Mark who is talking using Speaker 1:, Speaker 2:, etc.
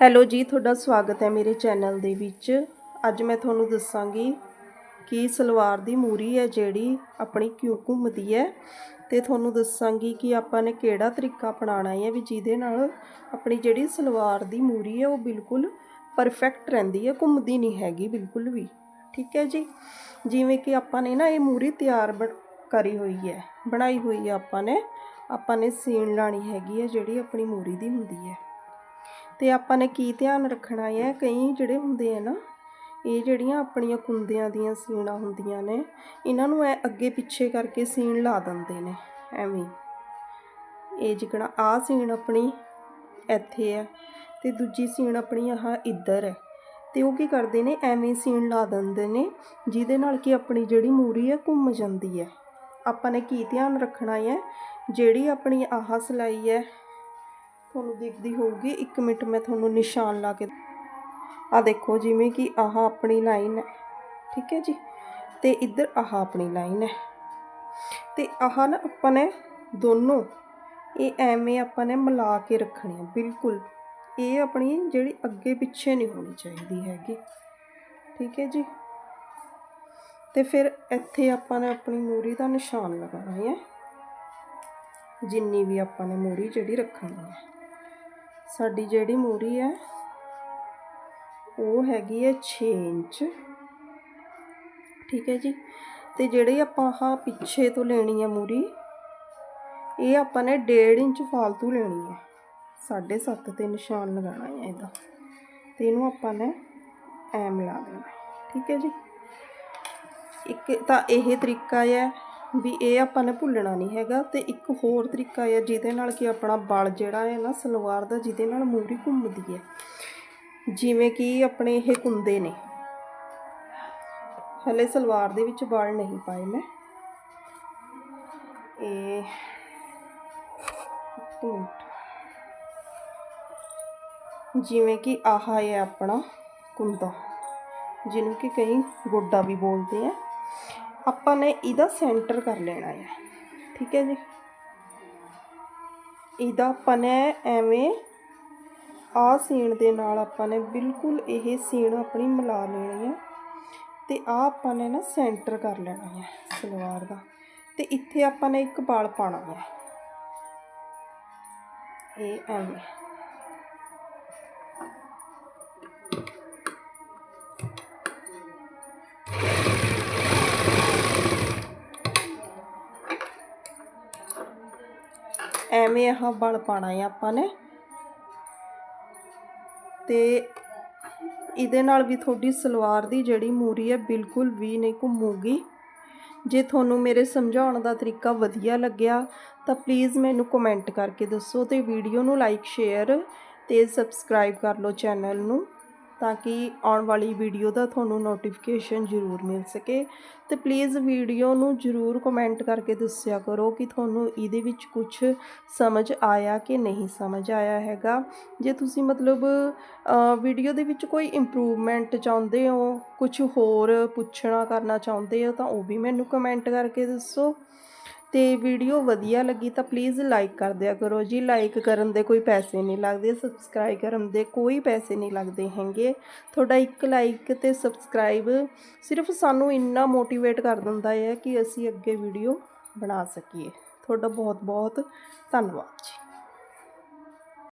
Speaker 1: Hello ਜੀ, ਤੁਹਾਡਾ ਸਵਾਗਤ ਹੈ ਮੇਰੇ ਚੈਨਲ ਦੇ ਵਿੱਚ। ਅੱਜ ਮੈਂ ਤੁਹਾਨੂੰ ਦੱਸਾਂਗੀ ਕਿ ਸਲਵਾਰ ਦੀ ਮੂਰੀ ਹੈ ਜਿਹੜੀ ਆਪਣੀ ਕਿਉਂ ਘੁੰਮਦੀ ਹੈ ਤੇ ਤੁਹਾਨੂੰ ਦੱਸਾਂਗੀ ਕਿ ਆਪਾਂ ਨੇ ਕਿਹੜਾ ਤਰੀਕਾ ਅਪਣਾਉਣਾ ਹੈ ਵੀ ਜਿਹਦੇ ਨਾਲ ਆਪਣੀ ਜਿਹੜੀ ਸਲਵਾਰ ਦੀ ਮੂਰੀ ਹੈ ਉਹ ਬਿਲਕੁਲ ਪਰਫੈਕਟ ਰਹਿੰਦੀ ਹੈ, ਘੁੰਮਦੀ ਨਹੀਂ ਹੈਗੀ ਬਿਲਕੁਲ ਵੀ। ਠੀਕ ਹੈ ਜੀ? ਜਿਵੇਂ ਕਿ ਆਪਾਂ ਨੇ ਨਾ ਇਹ ਮੂਰੀ ਤਿਆਰ ਬ- ਕਰੀ ਹੋਈ ਹੈ, ਬਣਾਈ ਹੋਈ ਹੈ ਆਪਾਂ ਨੇ। ਆਪਾਂ ਨੇ ਸੀਣ ਲਾਣੀ ਹੈਗੀ ਹੈ ਜਿਹੜੀ ਆਪਣੀ ਮੂਰੀ ਦੀ ਹੁੰਦੀ ਹੈ। ਅਤੇ ਆਪਾਂ ਨੇ ਕੀ ਧਿਆਨ ਰੱਖਣਾ ਹੈ? ਕਈ ਜਿਹੜੇ ਹੁੰਦੇ ਆ ਨਾ, ਇਹ ਜਿਹੜੀਆਂ ਆਪਣੀਆਂ ਕੁੰਦਿਆਂ ਦੀਆਂ ਸੀਣਾ ਹੁੰਦੀਆਂ ਨੇ, ਇਹਨਾਂ ਨੂੰ ਐ ਅੱਗੇ ਪਿੱਛੇ ਕਰਕੇ ਸੀਣ ਲਾ ਦਿੰਦੇ ਨੇ, ਐਵੇਂ। ਇਹ ਜਿਕਣਾ ਆ ਸੀਣ ਆਪਣੀ ਇੱਥੇ ਹੈ ਤੇ ਦੂਜੀ ਸੀਣ ਆਪਣੀ ਆਹ ਇੱਧਰ ਹੈ। ਤੇ ਉਹ ਕੀ ਕਰਦੇ ਨੇ? ਐਵੇਂ ਸੀਣ ਲਾ ਦਿੰਦੇ ਨੇ, ਜਿਹਦੇ ਨਾਲ ਕਿ ਆਪਣੀ ਜਿਹੜੀ ਮੂਰੀ ਹੈ ਘੁੰਮ ਜਾਂਦੀ ਹੈ। ਆਪਾਂ ਨੇ ਕੀ ਧਿਆਨ ਰੱਖਣਾ ਹੈ? ਜਿਹੜੀ ਆਪਣੀ ਆਹ ਸਿਲਾਈ ਹੈ ਤੁਹਾਨੂੰ ਦਿਖਦੀ ਹੋਊਗੀ 1 ਮਿੰਟ ਮੈਂ ਤੁਹਾਨੂੰ ਨਿਸ਼ਾਨ ਲਾ ਕੇ ਆ ਦੇਖੋ, ਜਿਵੇਂ ਕਿ ਆਹ ਆਪਣੀ ਲਾਈਨ ਹੈ। ਠੀਕ ਹੈ ਜੀ? ਤੇ ਇੱਧਰ ਆਹ ਆਪਣੀ ਲਾਈਨ ਹੈ। ਤੇ ਆਹ ਨਾ ਆਪਾਂ ਨੇ ਦੋਨੋਂ, ਇਹ ਐਵੇਂ ਆਪਾਂ ਨੇ ਮਿਲਾ ਕੇ ਰੱਖਣੀ ਹੈ, ਬਿਲਕੁਲ। ਇਹ ਆਪਣੀ ਜਿਹੜੀ ਅੱਗੇ ਪਿੱਛੇ ਨਹੀਂ ਹੋਣੀ ਚਾਹੀਦੀ ਹੈਗੀ। ਠੀਕ ਹੈ ਜੀ? ਤੇ ਫਿਰ ਇੱਥੇ ਆਪਾਂ ਨੇ ਆਪਣੀ ਮੂਰੀ ਦਾ ਨਿਸ਼ਾਨ ਲਗਾਉਣਾ ਹੈ। ਜਿੰਨੀ ਵੀ ਆਪਾਂ ਨੇ ਮੂਰੀ ਜਿਹੜੀ ਰੱਖਣੀ ਹੈ। ਸਾਡੀ ਜਿਹੜੀ ਮੂਰੀ ਹੈ, ਉਹ ਹੈਗੀ ਹੈ 6 ਇੰਚ। ਠੀਕ ਹੈ ਜੀ? ਤੇ ਜਿਹੜੀ ਆਪਾਂ ਆਹ ਪਿੱਛੇ ਤੋਂ ਲੈਣੀ ਹੈ ਮੂਰੀ, ਇਹ ਆਪਾਂ ਨੇ 1.5 ਇੰਚ ਫਾਲਤੂ ਲੈਣੀ ਹੈ। 7.5 ਤੇ ਨਿਸ਼ਾਨ ਲਗਾਉਣਾ ਹੈ ਇਹਦਾ। ਤੇ ਇਹਨੂੰ ਆਪਾਂ ਨੇ ਐਮ ਲਾ ਦੇਣਾ। ਠੀਕ ਹੈ ਜੀ? ਇੱਕ ਤਾਂ ਇਹ ਤਰੀਕਾ ਹੈ ਵੀ ਇਹ ਆਪਾਂ ਨੇ ਭੁੱਲਣਾ ਨਹੀਂ ਹੈਗਾ ਤੇ ਇੱਕ ਹੋਰ ਤਰੀਕਾ ਹੈ ਜਿਹਦੇ ਨਾਲ ਕਿ ਆਪਣਾ ਬਲ ਜਿਹੜਾ ਹੈ ਨਾ ਸਲਵਾਰ ਦਾ ਜਿਹਦੇ ਨਾਲ ਮੂਰੀ ਘੁੰਮਦੀ ਹੈ। ਜਿਵੇਂ ਕਿ ਆਪਣੇ ਇਹ ਕੁੰਦੇ ਨੇ। ਹਲੇ ਸਲਵਾਰ ਦੇ ਵਿੱਚ ਬਲ ਨਹੀਂ ਪਾਏ ਮੈਂ। ਇਹ ਜਿਵੇਂ ਕਿ ਆਹ ਹੈ ਆਪਣਾ ਕੁੰਦਾ, ਜਿਹਨੂੰ ਕਿ ਕਈ ਗੋਡਾ ਵੀ ਬੋਲਦੇ ਆ। ਆਪਾਂ ਨੇ ਇਹਦਾ ਸੈਂਟਰ ਕਰ ਲੈਣਾ ਹੈ ਠੀਕ ਹੈ ਜੀ? ਇਹਦਾ ਆਪਾਂ ਨੇ ਐਵੇਂ ਆ ਸੀਣ ਦੇ ਨਾਲ ਆਪਾਂ ਨੇ ਬਿਲਕੁਲ ਇਹ ਸੀਣ ਆਪਣੀ ਮਿਲਾ ਲੈਣੀ ਹੈ ਤੇ ਆ ਆਪਾਂ ਨੇ ਨਾ ਸੈਂਟਰ ਕਰ ਲੈਣਾ ਹੈ ਸਲਵਾਰ ਦਾ। ਤੇ ਇੱਥੇ ਆਪਾਂ ਨੇ ਇੱਕ ਬਾਲ ਪਾਣਾ ਹੈ ਇਹ ਐਵੇਂ। ਐਵੇਂ ਆਹ ਬਲ ਪਾਣਾ ਹੈ ਆਪਾਂ ਨੇ। ਤੇ ਇਹਦੇ ਨਾਲ ਵੀ ਤੁਹਾਡੀ ਸਲਵਾਰ ਦੀ ਜਿਹੜੀ ਮੂਰੀ ਹੈ ਬਿਲਕੁਲ ਵੀ ਨਹੀਂ ਘੁੰਮੂਗੀ। ਜੇ ਤੁਹਾਨੂੰ ਮੇਰੇ ਸਮਝਾਉਣ ਦਾ ਤਰੀਕਾ ਵਧੀਆ ਲੱਗਿਆ ਤਾਂ ਪਲੀਜ਼ ਮੈਨੂੰ ਕਮੈਂਟ ਕਰਕੇ ਦੱਸੋ ਤੇ ਵੀਡੀਓ ਨੂੰ ਲਾਈਕ, ਸ਼ੇਅਰ ਤੇ ਸਬਸਕ੍ਰਾਈਬ ਕਰ ਲਓ ਚੈਨਲ ਨੂੰ। ਤਾਂ ਕਿ ਆਉਣ ਵਾਲੀ ਵੀਡੀਓ ਦਾ ਤੁਹਾਨੂੰ ਨੋਟੀਫਿਕੇਸ਼ਨ ਜ਼ਰੂਰ ਮਿਲ ਸਕੇ। ਤੇ ਪਲੀਜ਼ ਵੀਡੀਓ ਨੂੰ ਜ਼ਰੂਰ ਕਮੈਂਟ ਕਰਕੇ ਦੱਸਿਆ ਕਰੋ ਕਿ ਤੁਹਾਨੂੰ ਇਹਦੇ ਵਿੱਚ ਕੁਝ ਸਮਝ ਆਇਆ ਕਿ ਨਹੀਂ ਸਮਝ ਆਇਆ ਹੈਗਾ। ਜੇ ਤੁਸੀਂ ਮਤਲਬ ਵੀਡੀਓ ਦੇ ਵਿੱਚ ਕੋਈ ਇੰਪਰੂਵਮੈਂਟ ਚਾਹੁੰਦੇ ਹੋ ਕੁਝ ਹੋਰ ਪੁੱਛਣਾ ਕਰਨਾ ਚਾਹੁੰਦੇ ਹੋ ਤਾਂ ਉਹ ਵੀ ਮੈਨੂੰ ਕਮੈਂਟ ਕਰਕੇ ਦੱਸੋ। ਅਤੇ ਵੀਡੀਓ ਵਧੀਆ ਲੱਗੀ ਤਾਂ ਪਲੀਜ਼ ਲਾਈਕ ਕਰ ਦਿਆ ਕਰੋ। ਜੀ ਲਾਈਕ ਕਰਨ ਦੇ ਕੋਈ ਪੈਸੇ ਨਹੀਂ ਲੱਗਦੇ ਸਬਸਕ੍ਰਾਈਬ ਕਰਨ ਦੇ ਕੋਈ ਪੈਸੇ ਨਹੀਂ ਲੱਗਦੇ ਹੈਗੇ, ਤੁਹਾਡਾ ਇੱਕ ਲਾਈਕ ਅਤੇ ਸਬਸਕ੍ਰਾਈਬ ਸਿਰਫ ਸਾਨੂੰ ਇੰਨਾ ਮੋਟੀਵੇਟ ਕਰ ਦਿੰਦਾ ਹੈ ਕਿ ਅਸੀਂ ਅੱਗੇ ਵੀਡੀਓ ਬਣਾ ਸਕੀਏ। ਤੁਹਾਡਾ ਬਹੁਤ ਬਹੁਤ ਧੰਨਵਾਦ ਜੀ।